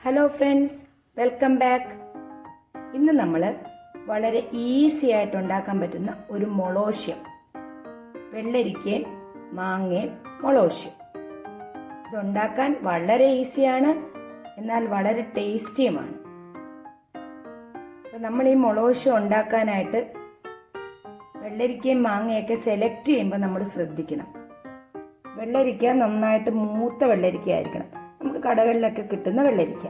Hello friends welcome back ഇന്ന് നമ്മൾ വളരെ ഈസി ആയിട്ട് ഉണ്ടാക്കാൻ പറ്റുന്ന ഒരു മൊളോഷ്യം. വെള്ളരിക്കയും മാങ്ങയും മൊളോഷ്യം. ഇതുണ്ടാക്കാൻ വളരെ ഈസിയാണ് എന്നാൽ വളരെ ടേസ്റ്റിയുമാണ് അപ്പം നമ്മൾ ഈ മൊളോഷ്യം ഉണ്ടാക്കാനായിട്ട് വെള്ളരിക്കയും മാങ്ങയൊക്കെ സെലക്ട് ചെയ്യുമ്പോൾ നമ്മൾ ശ്രദ്ധിക്കണം. വെള്ളരിക്ക നന്നായിട്ട് മൂത്ത വെള്ളരിക്ക ആയിരിക്കണം നമുക്ക് കടകളിലൊക്കെ കിട്ടുന്ന വെള്ളരിക്ക.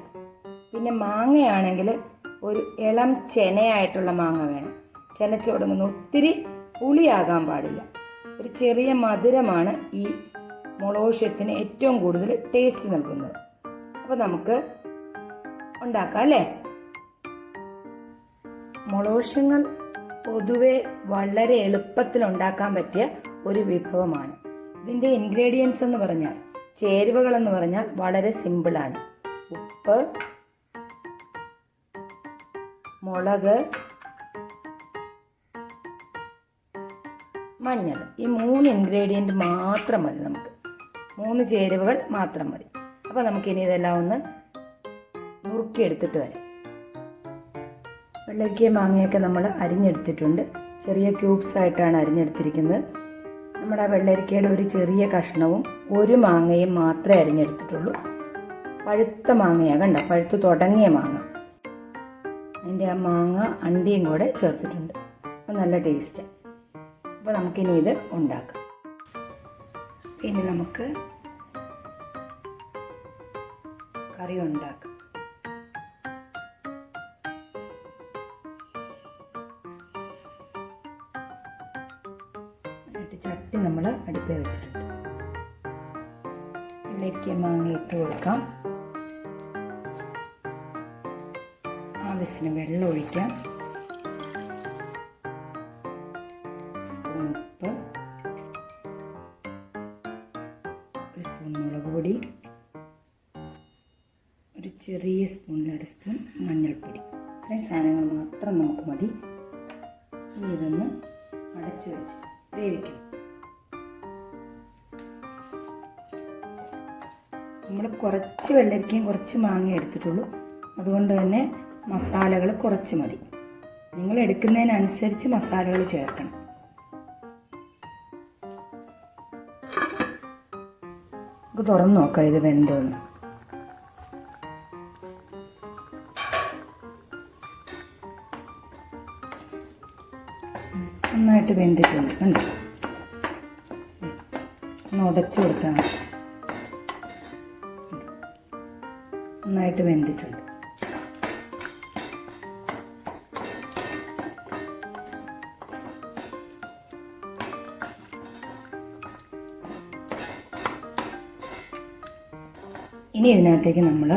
പിന്നെ മാങ്ങയാണെങ്കിൽ ഒരു ഇളം ചെനയായിട്ടുള്ള മാങ്ങ വേണം. ചെനച്ചു തുടങ്ങുന്ന ഒത്തിരി പുളിയാകാൻ പാടില്ല. ഒരു ചെറിയ മധുരമാണ് ഈ മുളോഷ്യത്തിന് ഏറ്റവും കൂടുതൽ ടേസ്റ്റ് നൽകുന്നത്. അപ്പോൾ നമുക്ക് ഉണ്ടാക്കാം അല്ലേ? മുളോഷ്യങ്ങൾ പൊതുവെ വളരെ എളുപ്പത്തിൽ ഉണ്ടാക്കാൻ പറ്റിയ ഒരു വിഭവമാണ്. ഇതിന്റെ ഇൻഗ്രീഡിയൻസ് എന്ന് പറഞ്ഞാൽ ചേരുവകൾ എന്ന് പറഞ്ഞാൽ വളരെ സിമ്പിളാണ് ഉപ്പ് മുളക് മഞ്ഞൾ. ഈ മൂന്ന് ഇൻഗ്രീഡിയന്റ് മാത്രം മതി നമുക്ക്. മൂന്ന് ചേരുവകൾ മാത്രം മതി. അപ്പോൾ നമുക്കിനി ഇതെല്ലാം ഒന്ന് നുറുക്കിയെടുത്തിട്ട് വരാം. വെള്ളരിക്കയും മാങ്ങയൊക്കെ നമ്മൾ അരിഞ്ഞെടുത്തിട്ടുണ്ട്. ചെറിയ ക്യൂബ്സ് ആയിട്ടാണ് അരിഞ്ഞെടുത്തിരിക്കുന്നത്. നമ്മുടെ വെള്ളരിക്കയുടെ ഒരു ചെറിയ കഷ്ണവും ഒരു മാങ്ങയും മാത്രമേ അരിഞ്ഞെടുത്തിട്ടുള്ളൂ. പഴുത്ത മാങ്ങയാണ് കണ്ട? പഴുത്ത് തുടങ്ങിയ മാങ്ങ. അതിന്റെ ആ മാങ്ങ അണ്ടിയും കൂടെ ചേർത്തിട്ടുണ്ട്. അപ്പോൾ നല്ല ടേസ്റ്റ് അപ്പോൾ നമുക്കിനി ഇത് ഉണ്ടാക്കാം. ഇനി നമുക്ക് കറി ഉണ്ടാക്കാം. എന്നിട്ട് ചട്ടി നമ്മൾ അടുപ്പിൽ വെച്ചിട്ടുണ്ട്. ഇതിലേക്ക് മാങ്ങ ഇട്ട് കൊടുക്കാം. ആവശ്യത്തിന് വെള്ളം ഒഴിക്കാം. സ്പൂൺ ഉപ്പ്. ഒരു സ്പൂൺ മുളക് പൊടി. ഒരു ചെറിയ സ്പൂണിൽ അര സ്പൂൺ മഞ്ഞൾപ്പൊടി. ഇത്രയും സാധനങ്ങൾ മാത്രം നമുക്ക് മതി. ഇനി ഇതൊന്ന് അടച്ച് വെച്ച് വേവിക്കണം നമ്മൾ കുറച്ച് വെള്ളരിക്കയും കുറച്ച് മാങ്ങ എടുത്തിട്ടുള്ളൂ. അതുകൊണ്ട് തന്നെ മസാലകൾ കുറച്ച് മതി. നിങ്ങൾ എടുക്കുന്നതിനനുസരിച്ച് മസാലകൾ ചേർക്കണം. നമുക്ക് തുറന്ന് നോക്കാം ഇത് വെന്തോന്ന്. നന്നായിട്ട് വെന്തിട്ടുണ്ട്. കണ്ടോ? ഒന്ന് ഉടച്ച് കൊടുത്താൽ മതി. നന്നായിട്ട് വെന്തിട്ടുണ്ട്. ഇനി ഇതിനകത്തേക്ക് നമ്മൾ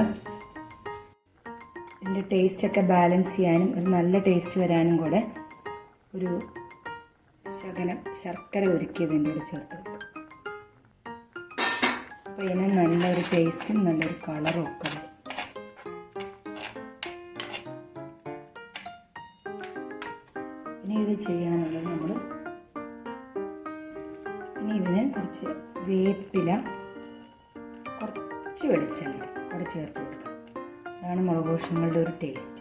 ഇതിന്റെ ടേസ്റ്റൊക്കെ ബാലൻസ് ചെയ്യാനും ഒരു നല്ല ടേസ്റ്റ് വരാനും കൂടെ ഒരു ശകലം ശർക്കര ഉരുക്കിയതിന്റെ കൂടെ ചേർത്ത് വെക്കും. അപ്പോൾ ഇതിന് നല്ലൊരു ടേസ്റ്റും നല്ലൊരു കളറും ഒക്കെ വരും. ഇനി ഇത് ചെയ്യാനുള്ളത് നമ്മൾ ഇനി ഇതിന് കുറച്ച് വേപ്പില കുറച്ച് വെളിച്ചെണ്ണ അവിടെ ചേർത്ത് കൊടുക്കണം. അതാണ് മുളകോഷങ്ങളുടെ ഒരു ടേസ്റ്റ്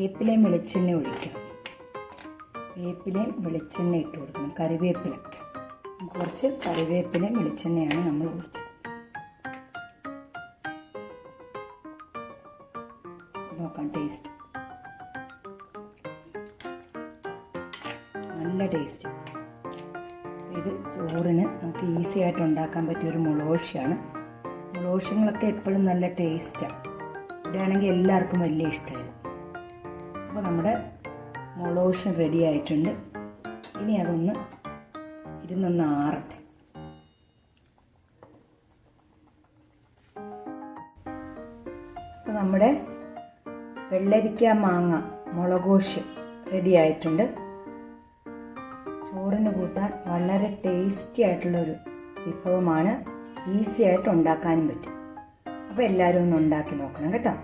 വേപ്പിലയും വെളിച്ചെണ്ണ ഒഴിക്കണം വേപ്പിലയും വെളിച്ചെണ്ണ ഇട്ട് കൊടുക്കണം. കറിവേപ്പില. കുറച്ച് കറിവേപ്പിലയും വെളിച്ചെണ്ണയാണ് നമ്മൾ ഒഴിച്ചത്. നോക്കാം ടേസ്റ്റ് നല്ല ടേസ്റ്റ് ഇത് ചോറിന് നമുക്ക് ഈസി ആയിട്ട് ഉണ്ടാക്കാൻ പറ്റിയ ഒരു മുളോഷിയാണ് മുളോഷ്യങ്ങളൊക്കെ എപ്പോഴും നല്ല ടേസ്റ്റാണ് ഇവിടെയാണെങ്കിൽ എല്ലാവർക്കും വലിയ ഇഷ്ടമായിരുന്നു. അപ്പോൾ നമ്മുടെ മുളോഷൻ റെഡി ആയിട്ടുണ്ട്. ഇനി അതൊന്ന് ഇരുന്നൊന്ന് ആറട്ടെ. അപ്പോൾ നമ്മുടെ വെള്ളരിക്ക മാങ്ങ മുളകോശ് റെഡി ആയിട്ടുണ്ട്. ചോറിന് കൂട്ടാൻ വളരെ ടേസ്റ്റി ആയിട്ടുള്ള ഒരു വിഭവമാണ്. ഈസി ആയിട്ട് ഉണ്ടാക്കാനും പറ്റും. അപ്പോൾ എല്ലാവരും ഒന്ന് ഉണ്ടാക്കി നോക്കണം കേട്ടോ.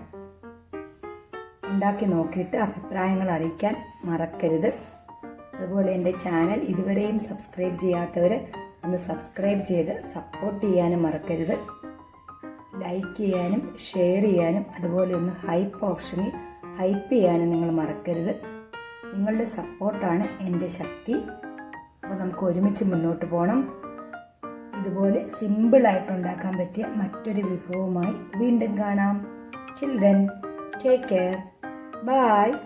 ഉണ്ടാക്കി നോക്കിയിട്ട് അഭിപ്രായങ്ങൾ അറിയിക്കാൻ മറക്കരുത്. അതുപോലെ എന്റെ ചാനൽ ഇതുവരെയും സബ്സ്ക്രൈബ് ചെയ്യാത്തവർ ഒന്ന് സബ്സ്ക്രൈബ് ചെയ്ത് സപ്പോർട്ട് ചെയ്യാനും മറക്കരുത്. ലൈക്ക് ചെയ്യാനും ഷെയർ ചെയ്യാനും അതുപോലെ ഒന്ന് ഹൈപ്പ് ഓപ്ഷനിൽ ഹൈപ്പ് ചെയ്യാനും നിങ്ങൾ മറക്കരുത്. നിങ്ങളുടെ സപ്പോർട്ടാണ് എന്റെ ശക്തി. അപ്പോൾ നമുക്ക് ഒരുമിച്ച് മുന്നോട്ട് പോകണം ഇതുപോലെ സിമ്പിളായിട്ട് ഉണ്ടാക്കാൻ പറ്റിയ മറ്റൊരു വിഭവമായി വീണ്ടും കാണാം. Children take care Bye.